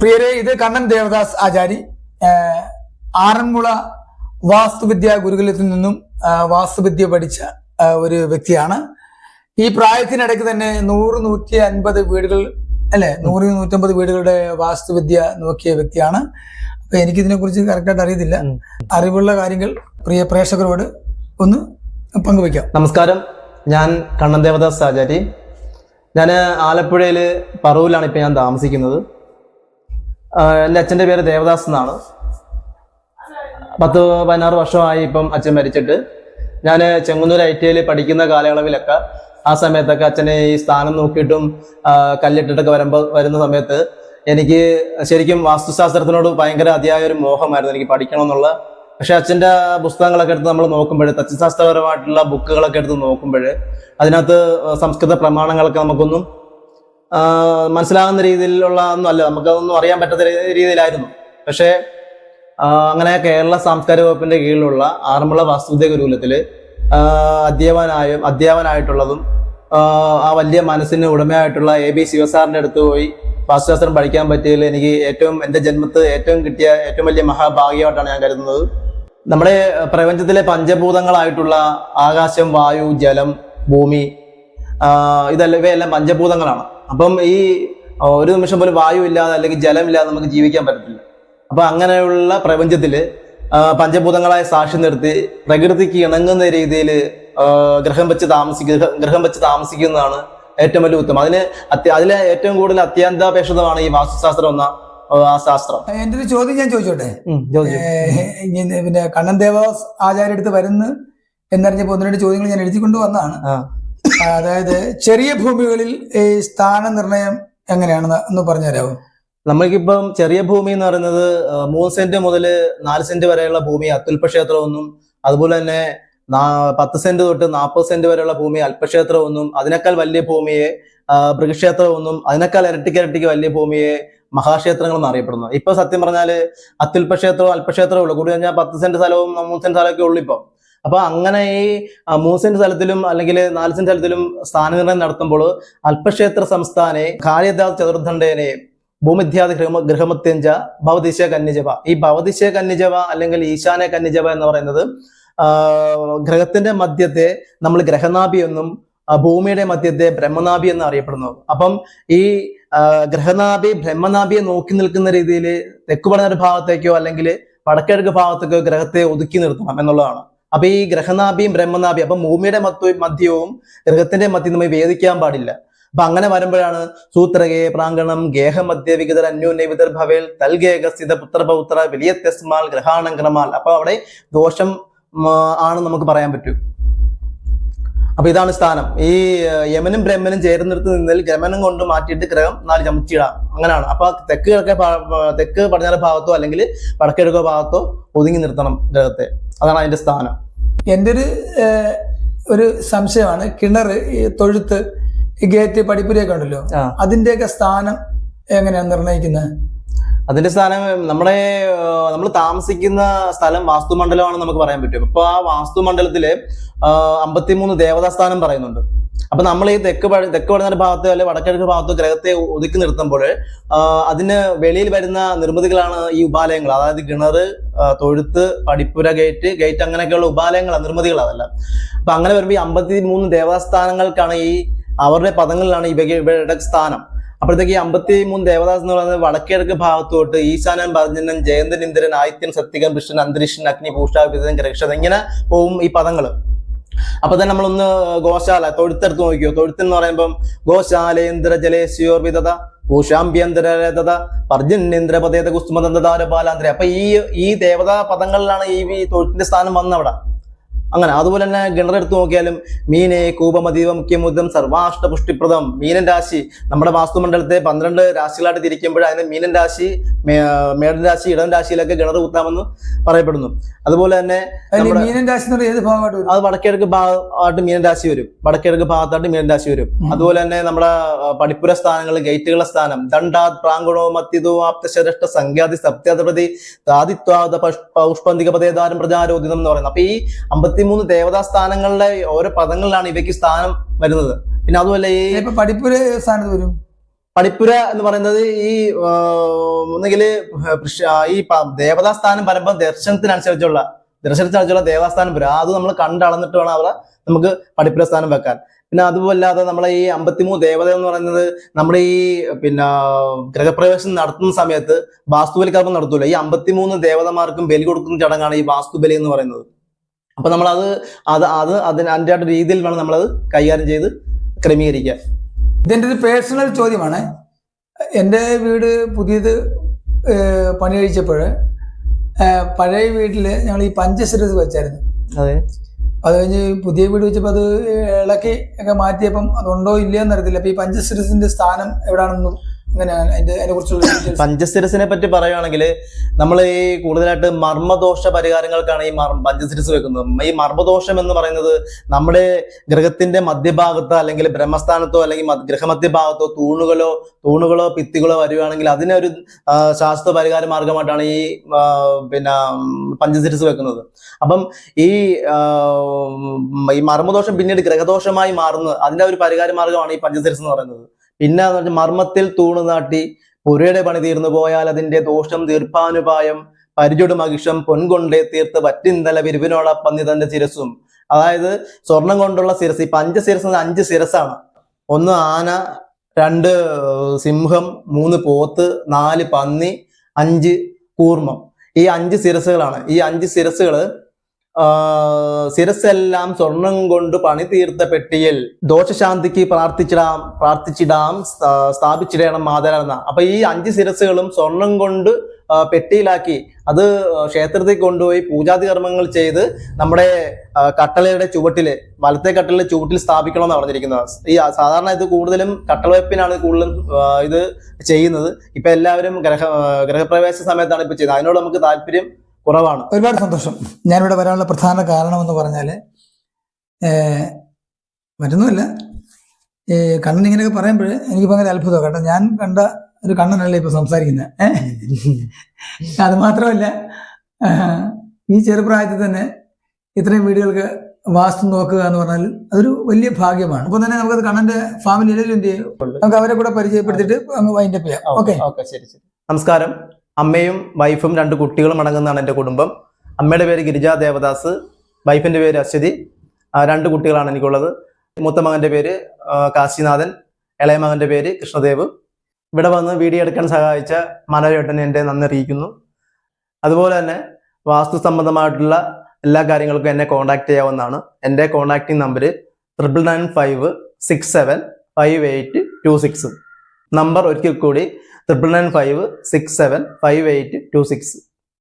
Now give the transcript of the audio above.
പ്രിയരെ ഇത് കണ്ണൻ ദേവദാസ് ആചാരി ആറന്മുള വാസ്തുവിദ്യ ഗുരുകുലത്തിൽ നിന്നും വാസ്തുവിദ്യ പഠിച്ച ഒരു വ്യക്തിയാണ്. ഈ പ്രായത്തിനിടയ്ക്ക് തന്നെ നൂറ് നൂറ്റി അൻപത് വീടുകൾ അല്ലെ നൂറ് നൂറ്റമ്പത് വീടുകളുടെ വാസ്തുവിദ്യ നോക്കിയ വ്യക്തിയാണ്. അപ്പൊ എനിക്കിതിനെ കുറിച്ച് കറക്റ്റായിട്ട് അറിയത്തില്ല. അറിവുള്ള കാര്യങ്ങൾ പ്രിയ പ്രേക്ഷകരോട് ഒന്ന് പങ്കുവയ്ക്കാം. നമസ്കാരം. ഞാൻ കണ്ണൻ ദേവദാസ് ആചാരി. ഞാൻ ആലപ്പുഴയിൽ പറവൂലാണ് ഇപ്പം ഞാൻ താമസിക്കുന്നത്. എന്റെ അച്ഛന്റെ പേര് ദേവദാസ് എന്നാണ്. പത്ത് പതിനാറ് വർഷമായി ഇപ്പം അച്ഛൻ മരിച്ചിട്ട്. ഞാൻ ചെങ്ങന്നൂർ ഐ ടി ഐയിൽ പഠിക്കുന്ന കാലയളവിലൊക്കെ ആ സമയത്തൊക്കെ അച്ഛനെ ഈ സ്ഥാനം നോക്കിയിട്ടും കല്ലിട്ടിട്ടൊക്കെ വരുമ്പോൾ വരുന്ന സമയത്ത് എനിക്ക് ശരിക്കും വാസ്തുശാസ്ത്രത്തിനോട് ഭയങ്കര അതിയായ ഒരു മോഹമായിരുന്നു എനിക്ക് പഠിക്കണമെന്നുള്ള. പക്ഷെ അച്ഛന്റെ പുസ്തകങ്ങളൊക്കെ എടുത്ത് നമ്മൾ നോക്കുമ്പോൾ തത്വശാസ്ത്രപരമായിട്ടുള്ള ബുക്കുകളൊക്കെ എടുത്ത് നോക്കുമ്പോൾ അതിനകത്ത് സംസ്കൃത പ്രമാണങ്ങളൊക്കെ നമുക്കൊന്നും മനസ്സിലാകുന്ന രീതിയിലുള്ള ഒന്നും അല്ല. നമുക്കതൊന്നും അറിയാൻ പറ്റാത്ത രീതിയിലായിരുന്നു. പക്ഷേ അങ്ങനെ കേരള സാംസ്കാരിക വകുപ്പിന്റെ കീഴിലുള്ള ആറന്മുള വാസ്തുവിദ്യ ഗുരുകുലത്തിൽ അധ്യാപനായും അധ്യാപനായിട്ടുള്ളതും ആ, വലിയ മനസ്സിന് ഉടമയായിട്ടുള്ള എ ബി ശിവസാറിന്റെ അടുത്ത് പോയി വാസ്തുശാസ്ത്രം പഠിക്കാൻ പറ്റിയതിൽ എനിക്ക് ഏറ്റവും എന്റെ ജന്മത്ത് ഏറ്റവും കിട്ടിയ ഏറ്റവും വലിയ മഹാഭാഗ്യമായിട്ടാണ് ഞാൻ കരുതുന്നത്. നമ്മുടെ പ്രപഞ്ചത്തിലെ പഞ്ചഭൂതങ്ങളായിട്ടുള്ള ആകാശം വായു ജലം ഭൂമി ഇതെല്ലാം ഇവയെല്ലാം പഞ്ചഭൂതങ്ങളാണ്. അപ്പം ഈ ഒരു നിമിഷം പോലും വായു ഇല്ലാതെ അല്ലെങ്കിൽ ജലമില്ലാതെ നമുക്ക് ജീവിക്കാൻ പറ്റത്തില്ല. അപ്പൊ അങ്ങനെയുള്ള പ്രപഞ്ചത്തിൽ പഞ്ചഭൂതങ്ങളായ സാക്ഷി നിർത്തി പ്രകൃതിക്ക് ഇണങ്ങുന്ന രീതിയിൽ ഗ്രഹം വെച്ച് താമസിക്കുക ഗ്രഹം വെച്ച് താമസിക്കുന്നതാണ് ഏറ്റവും വലിയ ഉത്തമം. അതിന് അതിലെ ഏറ്റവും കൂടുതൽ അത്യന്താപേക്ഷിതമാണ് ഈ വാസ്തുശാസ്ത്രം എന്ന ആ, ശാസ്ത്രം. എന്റെ ഒരു ചോദ്യം ഞാൻ ചോദിച്ചോട്ടെ? പിന്നെ കണ്ണൻ ദേവ ആചാര്യ അടുത്ത് വരുന്നു എന്നറിഞ്ഞപ്പോ ഒന്ന് രണ്ട് ചോദ്യങ്ങൾ ഞാൻ എഴുതിക്കൊണ്ട് വന്നതാണ്. ആ. അതായത് ചെറിയ ഭൂമികളിൽ ഈ സ്ഥാന നിർണയം എങ്ങനെയാണെന്ന് ഒന്ന് പറഞ്ഞുതരാമോ നമ്മൾക്കിപ്പം ചെറിയ ഭൂമി എന്ന് പറയുന്നത് മൂന്ന് സെന്റ് മുതൽ നാല് സെന്റ് വരെയുള്ള ഭൂമി അത്യുൽപക്ഷേത്രമൊന്നും അതുപോലെ തന്നെ പത്ത് സെന്റ് തൊട്ട് നാൽപ്പത് സെന്റ് വരെയുള്ള ഭൂമി അല്പക്ഷേത്രമൊന്നും അതിനേക്കാൾ വലിയ ഭൂമിയെ ആ, മൃഗക്ഷേത്രമെന്നും അതിനേക്കാൾ ഇരട്ടിക്ക് ഇരട്ടിക്ക് വലിയ ഭൂമിയെ മഹാക്ഷേത്രങ്ങൾ എന്ന് അറിയപ്പെടുന്നു. ഇപ്പൊ സത്യം പറഞ്ഞാൽ അത്യുൽപക്ഷേത്രവും അല്പക്ഷേത്രവും ഉള്ളു. കൂടി കഴിഞ്ഞാൽ പത്ത് സെന്റ് സ്ഥലവും മൂന്ന് സെന്റ് സ്ഥലമൊക്കെ ഉള്ളു ഇപ്പം. അപ്പൊ അങ്ങനെ ഈ സെന്റ് സ്ഥലത്തിലും അല്ലെങ്കിൽ നാല് സെന്റ് സ്ഥലത്തിലും സ്ഥാനനിർണയം നടത്തുമ്പോൾ അല്പക്ഷേത്ര സംസ്ഥാനെ കാര്യദാസ് ചതുർദണ്ഡേനെ ഭൂമിധ്യാതി ഗൃഹ ഗൃഹമത്യഞ്ച ഭവതിശ കന്യജവ ഈ ഭവതിശ കന്യജവ അല്ലെങ്കിൽ ഈശാന കന്യജവ എന്ന് പറയുന്നത് ഗ്രഹത്തിന്റെ മധ്യത്തെ നമ്മൾ ഗ്രഹനാഭി എന്നും ഭൂമിയുടെ മധ്യത്തെ ബ്രഹ്മനാഭി എന്ന് അറിയപ്പെടുന്നു. അപ്പം ഈ ഗ്രഹനാഭി ബ്രഹ്മനാഭിയെ നോക്കി നിൽക്കുന്ന രീതിയിൽ തെക്ക് ഭാഗത്തേക്കോ അല്ലെങ്കിൽ വടക്കിഴക്ക് ഭാഗത്തേക്കോ ഗ്രഹത്തെ ഒതുക്കി നിർത്തണം എന്നുള്ളതാണ്. അപ്പൊ ഈ ഗ്രഹനാഭിയും ബ്രഹ്മനാഭിയും അപ്പൊ ഭൂമിയുടെ മത്വ മധ്യവും ഗ്രഹത്തിന്റെ മധ്യം നമ്മൾ വേദിക്കാൻ പാടില്ല. അപ്പൊ അങ്ങനെ വരുമ്പോഴാണ് സൂത്രകേ പ്രാങ്കണം ഗേഹമധ്യ വികതർ അന്യോന്യ വിദർഭവേൽ തൽഗേഹ സ്ഥിത പുത്രപൗത്ര വലിയ തെസ്മാൽ ഗ്രഹാണംക്രമാൽ അപ്പൊ അവിടെ ദോഷം ആണ് നമുക്ക് പറയാൻ പറ്റൂ. അപ്പൊ ഇതാണ് സ്ഥാനം. ഈ യമനും ബ്രഹ്മനും ചേരുന്നിടത്ത് നിന്നാൽ ഗ്രമനം കൊണ്ട് മാറ്റിയിട്ട് ഗ്രഹം നാല് ചമച്ചിടാം. അങ്ങനെയാണ്. അപ്പൊ തെക്ക് കിഴക്കെ തെക്ക് പടിഞ്ഞാറ് ഭാഗത്തോ അല്ലെങ്കിൽ വടക്കിഴക്കോ ഭാഗത്തോ ഒതുങ്ങി നിർത്തണം ഗ്രഹത്തെ. അതാണ് അതിന്റെ സ്ഥാനം. എന്റെ ഒരു ഒരു സംശയമാണ്. കിണർ തൊഴുത്ത് ഗേറ്റ് പടിപ്പുരയൊക്കെ ഉണ്ടല്ലോ. അതിന്റെയൊക്കെ സ്ഥാനം എങ്ങനെയാണ് നിർണയിക്കുന്നത് അതിന്റെ സ്ഥാനം നമ്മുടെ നമ്മൾ താമസിക്കുന്ന സ്ഥലം വാസ്തുമണ്ഡലമാണെന്ന് നമുക്ക് പറയാൻ പറ്റും. അപ്പൊ ആ വാസ്തുമണ്ഡലത്തിൽ അമ്പത്തിമൂന്ന് ദേവതാസ്ഥാനം പറയുന്നുണ്ട്. അപ്പൊ നമ്മൾ ഈ തെക്ക് തെക്ക് പടിഞ്ഞാറ് ഭാഗത്തോ അല്ലെങ്കിൽ വടക്കിഴക്ക് ഭാഗത്തോ ഗ്രഹത്തെ ഒതുക്കി നിർത്തുമ്പോൾ അതിന് വെളിയിൽ വരുന്ന നിർമ്മിതികളാണ് ഈ ഉപാലയങ്ങൾ. അതായത് കിണറ് തൊഴുത്ത് പടിപ്പുര ഗേറ്റ് ഗേറ്റ് അങ്ങനെയൊക്കെയുള്ള ഉപാലയങ്ങളാണ് നിർമ്മിതികൾ അതല്ല. അപ്പൊ അങ്ങനെ വരുമ്പോൾ ഈ അമ്പത്തി മൂന്ന് ദേവസ്ഥാനങ്ങൾക്കാണ് ഈ അവരുടെ പദങ്ങളിലാണ് ഇവ ഇവരുടെ സ്ഥാനം. അപ്പോഴത്തേക്ക് ഈ അമ്പത്തി മൂന്ന് ദേവദാസ് എന്ന് പറയുന്നത് വടക്കിഴക്ക് ഭാഗത്തോട്ട് ഈശാനൻ ഭജനൻ ജയന്തൻ ഇന്ദ്രൻ ആദിത്യൻ സത്യകൻ കൃഷ്ണൻ അന്തരീക്ഷൻ അഗ്നി പൂഷാഭിതൻ രക്ഷത ഇങ്ങനെ പോവും ഈ പദങ്ങൾ. അപ്പൊ തന്നെ നമ്മളൊന്ന് ഗോശാല തൊഴുത്തെടുത്ത് നോക്കിയോ? തൊഴുത്ത് എന്ന് പറയുമ്പം ഗോശാലേന്ദ്ര ജലേശ്യോർ വിധത ഭൂഷാഭ്യന്തരത പർജന്യേന്ദ്രപതേത ബാലാന്തര അപ്പൊ ഈ ഈ ദേവതാ പദങ്ങളിലാണ് ഈ തൊഴുത്തിന്റെ സ്ഥാനം വന്നവിടെ. അങ്ങനെ. അതുപോലെ തന്നെ കിണറെടുത്ത് നോക്കിയാലും മീനെ കൂപമതീവ കിമുദം സർവാഷ്ട പുഷ്ടിപ്രദം മീനൻ രാശി. നമ്മുടെ വാസ്തുമണ്ഡലത്തെ പന്ത്രണ്ട് രാശികളായിട്ട് തിരിക്കുമ്പോൾ അതിന് മീനൻ രാശി മേടൻ രാശി ഇടം രാശിയിലൊക്കെ ഗണർ കുത്താമെന്ന് പറയപ്പെടുന്നു. അതുപോലെ തന്നെ മീനൻ രാശി ഏത് ഭാഗമായിട്ട് അത് വടക്കിഴക്ക് ഭാഗമായിട്ട് മീനൻ രാശി വരും. വടക്കിഴക്ക് ഭാഗത്തായിട്ട് മീനൻ രാശി വരും. അതുപോലെ തന്നെ നമ്മുടെ പഠിപ്പുര സ്ഥാനങ്ങൾ ഗേറ്റുകളുടെ സ്ഥാനം. ദണ്ഡാത് പ്രാങ്കുണോ മത്യതോ ആപ്തശരഷ്ട സംഖ്യാതി സപ്താധിപതി താതിത്വാദ പൗഷ്പന്തിക പതേതാരം പ്രചാരോദിതം എന്ന് പറയുന്നത്. അപ്പൊ ഈ അമ്പത്തിമൂന്ന് ദേവതാ സ്ഥാനങ്ങളുടെ ഓരോ പദങ്ങളിലാണ് ഇവയ്ക്ക് സ്ഥാനം വരുന്നത്. പിന്നെ അതുപോലെ ഈ ഇപ്പൊ പഠിപ്പുര സ്ഥാനത്ത് വരും. പടിപ്പുര എന്ന് പറയുന്നത് ഈ ഒന്നുകിൽ ഈ ദേവതാ ദേവതാസ്ഥാനം വരുമ്പോൾ ദർശനത്തിനനുസരിച്ചുള്ള ദർശനത്തിനനുസരിച്ചുള്ള ദേവസ്ഥാനം വരും. അത് നമ്മൾ കണ്ടളന്നിട്ട് വേണം അവിടെ നമുക്ക് പടിപ്പുര സ്ഥാനം വെക്കാൻ. പിന്നെ അതുമല്ലാതെ നമ്മളെ ഈ അമ്പത്തിമൂന്ന് ദേവത എന്ന് പറയുന്നത് നമ്മുടെ ഈ പിന്നെ ഗ്രഹപ്രവേശം നടത്തുന്ന സമയത്ത് വാസ്തുബലിക്കർമ്മം നടത്തൂല. ഈ അമ്പത്തിമൂന്ന് ദേവതമാർക്കും ബലി കൊടുക്കുന്ന ചടങ്ങാണ് ഈ വാസ്തുബലി എന്ന് പറയുന്നത്. അപ്പൊ നമ്മൾ അത് അത് അത് അതിന് അതിന്റെ രീതിയിൽ വേണം നമ്മളത് കൈകാര്യം ചെയ്ത് ക്രമീകരിക്കാൻ. ഇതെന്റെ ഒരു പേഴ്സണൽ ചോദ്യമാണ്. എന്റെ വീട് പുതിയത് പണി കഴിച്ചപ്പോൾ പഴയ വീട്ടിൽ ഞങ്ങൾ ഈ പഞ്ചശിരസ് വെച്ചായിരുന്നു. അതെ. അത് കഴിഞ്ഞ് പുതിയ വീട് വെച്ചപ്പോൾ അത് ഇളക്കി ഒക്കെ മാറ്റിയപ്പം അതുണ്ടോ ഇല്ലയോ എന്നറിയത്തില്ല അപ്പൊ ഈ പഞ്ചശിരസിന്റെ സ്ഥാനം എവിടാണെന്നും പഞ്ചസ്ഥിരസിനെ പറ്റി പറയുകയാണെങ്കിൽ നമ്മൾ ഈ കൂടുതലായിട്ട് മർമ്മദോഷ പരിഹാരങ്ങൾക്കാണ് ഈ പഞ്ചസിരസ് വെക്കുന്നത്. ഈ മർമ്മദോഷം എന്ന് പറയുന്നത് നമ്മുടെ ഗ്രഹത്തിന്റെ മധ്യഭാഗത്തോ അല്ലെങ്കിൽ ബ്രഹ്മസ്ഥാനത്തോ അല്ലെങ്കിൽ ഗ്രഹമധ്യഭാഗത്തോ തൂണുകളോ തൂണുകളോ പിത്തികളോ വരികയാണെങ്കിൽ അതിനൊരു ശാസ്ത്ര പരിഹാര മാർഗമായിട്ടാണ് ഈ പിന്നെ പഞ്ചസിരസ് വെക്കുന്നത്. അപ്പം ഈ ഈ മർമ്മദോഷം പിന്നീട് ഗ്രഹദോഷമായി മാറുന്നത് അതിന്റെ ഒരു പരിഹാര മാർഗമാണ് ഈ പഞ്ചസിരസ് എന്ന് പറയുന്നത്. പിന്നെ എന്ന് പറഞ്ഞാൽ മർമ്മത്തിൽ തൂണ് നാട്ടി പുരയുടെ പണി തീർന്നു പോയാൽ അതിന്റെ ദോഷം തീർപ്പാനുപായം പരിചുട് മഹിഷം പൊൻകൊണ്ടേ തീർത്ത് വറ്റിന്തല വിരുവിനോള പന്നി തന്റെ ശിരസും അതായത് സ്വർണം കൊണ്ടുള്ള ശിരസ് ഈ പഞ്ചശിരസ് അഞ്ച് ശിരസാണ് ഒന്ന് ആന രണ്ട് സിംഹം മൂന്ന് പോത്ത് നാല് പന്നി അഞ്ച് കൂർമ്മം. ഈ അഞ്ച് ശിരസുകളാണ് ഈ അഞ്ച് ശിരസുകൾ ആ, ശിരസ്സെല്ലാം സ്വർണം കൊണ്ട് പണി തീർത്ത പെട്ടിയിൽ ദോഷശാന്തിക്ക് പ്രാർത്ഥിച്ചിടാം പ്രാർത്ഥിച്ചിടാം സ്ഥാ- സ്ഥാപിച്ചിടണം മാതരാന്ന അപ്പൊ ഈ അഞ്ച് ശിരസ്സുകളും സ്വർണം കൊണ്ട് പെട്ടിയിലാക്കി അത് ക്ഷേത്രത്തിൽ കൊണ്ടുപോയി പൂജാതി കർമ്മങ്ങൾ ചെയ്ത് നമ്മുടെ കട്ടളയുടെ ചുവട്ടിൽ വലത്തെ കട്ടളയുടെ ചുവട്ടിൽ സ്ഥാപിക്കണം എന്നാണ് പറഞ്ഞിരിക്കുന്നത്. ഈ സാധാരണ ഇത് കൂടുതലും കട്ടളവെപ്പിനാണ് കൂടുതലും ഇത് ചെയ്യുന്നത്. ഇപ്പൊ എല്ലാവരും ഗ്രഹ ഗ്രഹപ്രവേശ സമയത്താണ് ഇപ്പൊ ചെയ്യുന്നത്. അതിനോട് നമുക്ക് താല്പര്യം കുറവാണ്. ഒരുപാട് സന്തോഷം. ഞാനിവിടെ വരാനുള്ള പ്രധാന കാരണം എന്ന് പറഞ്ഞാൽ മറ്റൊന്നുമില്ല ഈ കണ്ണൻ ഇങ്ങനെയൊക്കെ പറയുമ്പോൾ എനിക്ക് ഭയങ്കര അത്ഭുതമാണ്. കേട്ടോ ഞാൻ കണ്ട ഒരു കണ്ണനല്ല ഇപ്പൊ സംസാരിക്കുന്നത് ഏഹ് അത് മാത്രമല്ല ഈ ചെറുപ്രായത്തിൽ തന്നെ ഇത്രയും വീടുകൾക്ക് വാസ്തു നോക്കുക എന്ന് പറഞ്ഞാൽ അതൊരു വലിയ ഭാഗ്യമാണ്. അപ്പൊ തന്നെ നമുക്കത് കണ്ണന്റെ ഫാമിലിയിലും എന്ത് ചെയ്യും? നമുക്ക് അവരെ കൂടെ പരിചയപ്പെടുത്തിയിട്ട് അങ്ങ് വൈൻഡപ്പ് ചെയ്യാം. ഓക്കെ ഓക്കെ ശരി ശരി. നമസ്കാരം. അമ്മയും വൈഫും രണ്ട് കുട്ടികളും അടങ്ങുന്നതാണ് എന്റെ കുടുംബം. അമ്മയുടെ പേര് ഗിരിജാ ദേവദാസ് വൈഫിന്റെ പേര് അശ്വതി രണ്ട് കുട്ടികളാണ് എനിക്കുള്ളത്. മൂത്ത മകന്റെ പേര് കാശിനാഥൻ ഇളയ മകന്റെ പേര് കൃഷ്ണദേവ്. ഇവിടെ വന്ന് വീഡിയോ എടുക്കാൻ സഹായിച്ച മനോരേട്ടനെ എന്റെ നന്ദി അറിയിക്കുന്നു. അതുപോലെ തന്നെ വാസ്തു സംബന്ധമായിട്ടുള്ള എല്ലാ കാര്യങ്ങൾക്കും എന്നെ കോൺടാക്ട് ചെയ്യാവുന്നതാണ്. എന്റെ contacting number triple nine five six seven five eight two six number ഒരിക്കൽ കൂടി triple nine five six seven five eight two six